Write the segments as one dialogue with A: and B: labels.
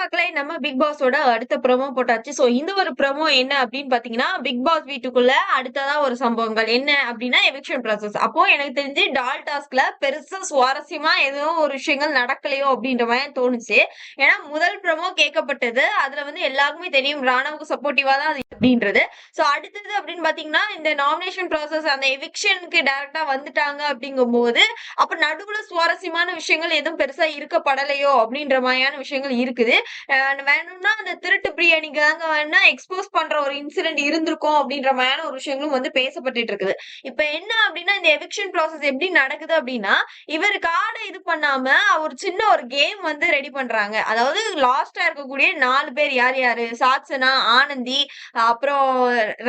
A: மக்களே நம்ம பிக் பாஸோட அடுத்த ப்ரமோ போட்டாச்சு. சோ இந்த ஒரு ப்ரமோ என்ன அப்படின்னு பாத்தீங்கன்னா பிக் பாஸ் வீட்டுக்குள்ள அடுத்ததா ஒரு சம்பவங்கள் என்ன அப்படின்னா எவிக்ஷன் ப்ராசஸ் அப்போ எனக்கு தெரிஞ்சு டால் டாஸ்க்ல பெருசா சுவாரஸ்யமா எதுவும் ஒரு விஷயங்கள் நடக்கலையோ அப்படின்ற மாதிரி தோணுச்சு. ஏன்னா முதல் ப்ரமோ கேட்கப்பட்டது. அதுல வந்து எல்லாருக்குமே தெரியும் ராணவுக்கு சப்போர்ட்டிவா தான் அது அப்படின்றது. சோ அடுத்தது அப்படின்னு பாத்தீங்கன்னா இந்த நாமினேஷன் ப்ராசஸ் அந்த எவிக்ஷனுக்கு டைரக்டா வந்துட்டாங்க அப்படிங்கும் போது அப்ப நடுவுல சுவாரஸ்யமான விஷயங்கள் எதுவும் பெருசா இருக்கப்படலையோ அப்படின்ற மாதிரியான விஷயங்கள் இருக்குது. வேணும்னா அந்த திருட்டு பிரியாணிக்கு தாங்க வேணா எக்ஸ்போஸ் பண்ற ஒரு இன்சிடென்ட் இருந்திருக்கும் அப்படின்ற மாதிரியான ஒரு விஷயங்களும் வந்து பேசப்பட்டுட்டு இருக்குது. இப்ப என்ன அப்படின்னா இந்த எவிக்ஷன் ப்ராசஸ் எப்படி நடக்குது அப்படின்னா இவர் கார்டை இது பண்ணாம ஒரு சின்ன ஒரு கேம் வந்து ரெடி பண்றாங்க. அதாவது லாஸ்டா இருக்கக்கூடிய நாலு பேர் யார் யாரு? சாட்சனா ஆனந்தி அப்புறம்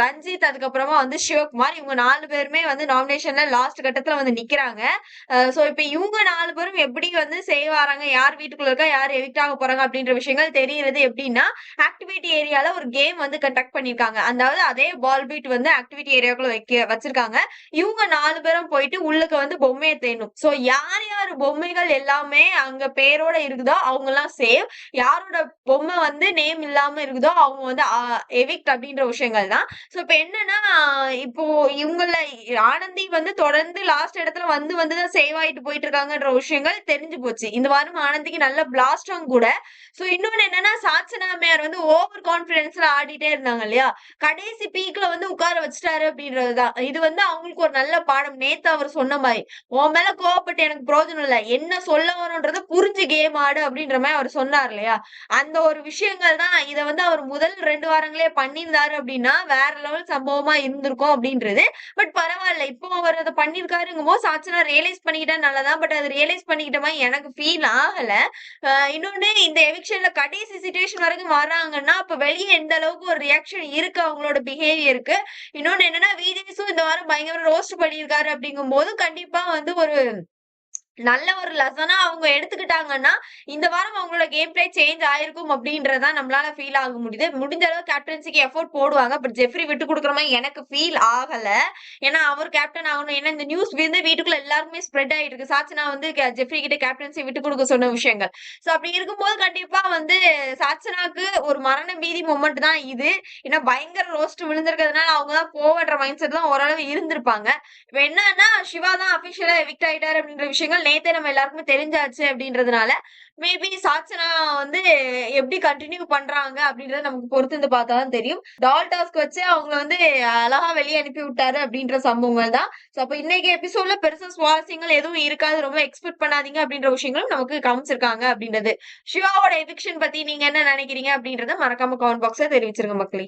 A: ரஞ்சித் அதுக்கப்புறமா வந்து சிவகுமார் இவங்க நாலு பேருமே வந்து நாமினேஷன்ல லாஸ்ட் கட்டத்துல வந்து நிக்கிறாங்க. சோ இப்ப இவங்க நாலு பேரும் எப்படி வந்து செய்வாராங்க யார் வீட்டுக்குள்ள இருக்கா யார் எவிக்ட் ஆக போறாங்க அப்படின்ற விஷயங்கள் தெரியறது எப்படின்னா ஆக்டிவிட்டி ஏரியால ஒரு கேம் வந்து கண்டக்ட் பண்ணிருக்காங்க அதாவது அதே பால் பீட் வந்து ஆக்டிவிட்டி ஏரியாக்குள்ள வைக்க வச்சிருக்காங்க. இவங்க நாலு பேரும் போயிட்டு உள்ளுக்கு வந்து பொம்மையை தேடணும். சோ யார் யார் பொம்மைகள் எல்லாமே அங்க பேரோட இருக்குதோ அவங்க எல்லாம் சேவ் யாரோட பொம்மை வந்து நேம் இல்லாம இருக்குதோ அவங்க வந்து எவிக்ட் அப்படின்ற விஷயங்கள் தான் ஸோ இப்போ என்னன்னா இப்போ இவங்கள ஆனந்தி வந்து தொடர்ந்து லாஸ்ட் இடத்துல வந்து வந்து தான் சேவ் ஆயிட்டு போயிட்டு இருக்காங்கன்ற விஷயங்கள் தெரிஞ்சு போச்சு. இந்த வாரம் ஆனந்திக்கு நல்ல பிளாஸ்டும் கூட. சோ இன்னொன்னு என்னன்னா சாட்சனாமையார் வந்து ஓவர் கான்பிடன்ஸ்ல ஆடிட்டே இருந்தாங்க இல்லையா? கடைசி பீக்ல வந்து உட்கார வச்சுட்டாரு அப்படின்றதுதான் இது வந்து அவங்களுக்கு ஒரு நல்ல பாடம். நேத்து அவர் சொன்ன மாதிரி உன் மேல கோவப்பட்டு எனக்கு பிரோஜனம் இல்ல. என்ன சொல்ல வரும்ன்றத புரிஞ்சு கேம் ஆடு அப்படின்ற மாதிரி அவர் சொன்னார் இல்லையா? அந்த ஒரு விஷயங்கள் தான் இதை வந்து அவர் முதல் ரெண்டு வாரங்களே பண்ணியிருந்தார். அப்படின்னா வேற லெவல் சம்பவமா இருந்திருக்கும் அப்படின்றது. பட் பரவாயில்ல. இப்போ அவர் அதை பண்ணிருக்காருங்கும் போது சாச்சனா ரியலைஸ் பண்ணிக்கிட்டா நல்லதான் பட் அது ரியலைஸ் பண்ணிக்கிட்ட மாதிரி எனக்கு ஃபீல் ஆகல. இன்னொன்னு இந்த எவிக்ஷன்ல கடைசி சுச்சுவேஷன் வரைக்கும் வராங்கன்னா அப்ப வெளியே எந்த அளவுக்கு ஒரு ரியாக்ஷன் இருக்கு அவங்களோட பிஹேவியருக்கு இன்னொன்னு என்னன்னா விஜேஸும் இந்த வாரம் பயங்கர ரோஸ்ட் பண்ணியிருக்காரு அப்படிங்கும் போது கண்டிப்பா வந்து ஒரு நல்ல ஒரு லெசனா அவங்க எடுத்துக்கிட்டாங்கன்னா இந்த வாரம் அவங்களோட கேம் பிளே சேஞ்ச் ஆயிருக்கும் அப்படின்றதா நம்மளால ஃபீல் ஆக முடியுது. முடிஞ்ச அளவு கேப்டன்சிக்கு எஃபோர்ட் போடுவாங்க. பட் ஜெஃப்ரி விட்டு கொடுக்குற மாதிரி எனக்கு ஃபீல் ஆகல. ஏன்னா அவர் கேப்டன் ஆகணும். ஏன்னா இந்த நியூஸ் வந்து வீட்டுக்குள்ள எல்லாருக்குமே ஸ்ப்ரெட் ஆயிட்டு இருக்கு சாச்சனா வந்து ஜெஃப்ரி கிட்ட கேப்டன்சி விட்டு கொடுக்க சொன்ன விஷயங்கள். சோ அப்படி இருக்கும்போது கண்டிப்பா வந்து சாச்சனாக்கு ஒரு மரண பீதி மொமெண்ட் தான் இது. ஏன்னா பயங்கர ரோஸ்ட் விழுந்திருக்கிறதுனால அவங்க தான் போவன்ற மைண்ட் செட் தான் ஓரளவு இருந்திருப்பாங்க. இப்ப என்னன்னா சிவா தான் அபிஷியலா எவிக்ட் ஆயிட்டாரு அப்படின்ற விஷயங்கள் நேத்தே நம்ம எல்லாருக்குமே தெரிஞ்சாச்சு அப்படின்றதுனால மேபி சாட்சனா வந்து எப்படி கண்டினியூ பண்றாங்க அப்படின்றத நமக்கு பொறுத்து இருந்து பார்த்தா தான் தெரியும். டால் டாஸ்க் வச்சு அவங்க வந்து அழகா வெளியே அனுப்பி விட்டாரு அப்படின்ற சம்பவங்கள் தான். சோ அப்ப இன்னைக்கு எபிசோட்ல பெருசா சுவாரஸ்யங்கள் எதுவும் இருக்காது. ரொம்ப எக்ஸ்பெக்ட் பண்ணாதீங்க அப்படின்ற விஷயங்களும் நமக்கு காமிச்சிருக்காங்க அப்படின்றது. சிவாவோட எவிக்ஷன் பத்தி நீங்க என்ன நினைக்கிறீங்க அப்படின்றத மறக்காம கமெண்ட் பாக்ஸ்ல தெரிவிச்சிருங்க மக்களே.